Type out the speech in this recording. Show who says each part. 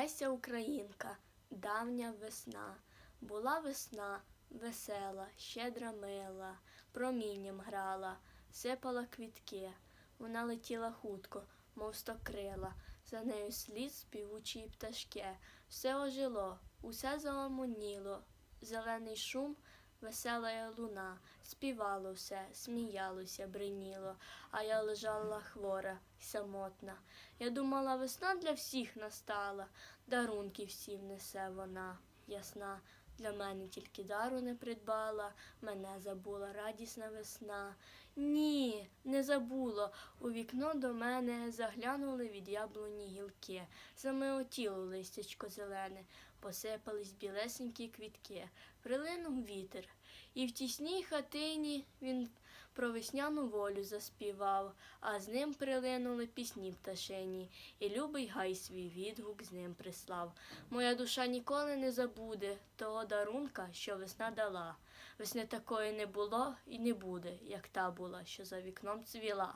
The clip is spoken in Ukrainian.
Speaker 1: Леся Українка, давня весна. Була весна весела, щедра мила, промінням грала, сипала квітки. Вона летіла хутко, мов стокрила, за нею слід співучі пташки. Все ожило, усе заомоніло, зелений шум, весела луна, співало все, сміялося, бриніло, а я лежала хвора самотна. Я думала, весна для всіх настала, дарунки всім несе вона, ясна. Для мене тільки дару не придбала, мене забула радісна весна. Ні, не забуло. У вікно до мене заглянули від яблуні гілки, замеотіло листячко зелене, посипались білесенькі квітки, прилинув вітер, і в тісній хатині він про весняну волю заспівав, а з ним прилинули пісні пташині, і любий гай свій відгук з ним прислав. Моя душа ніколи не забуде того дарунка, що весна дала. Весни такої не було і не буде, як та була, що за вікном цвіла.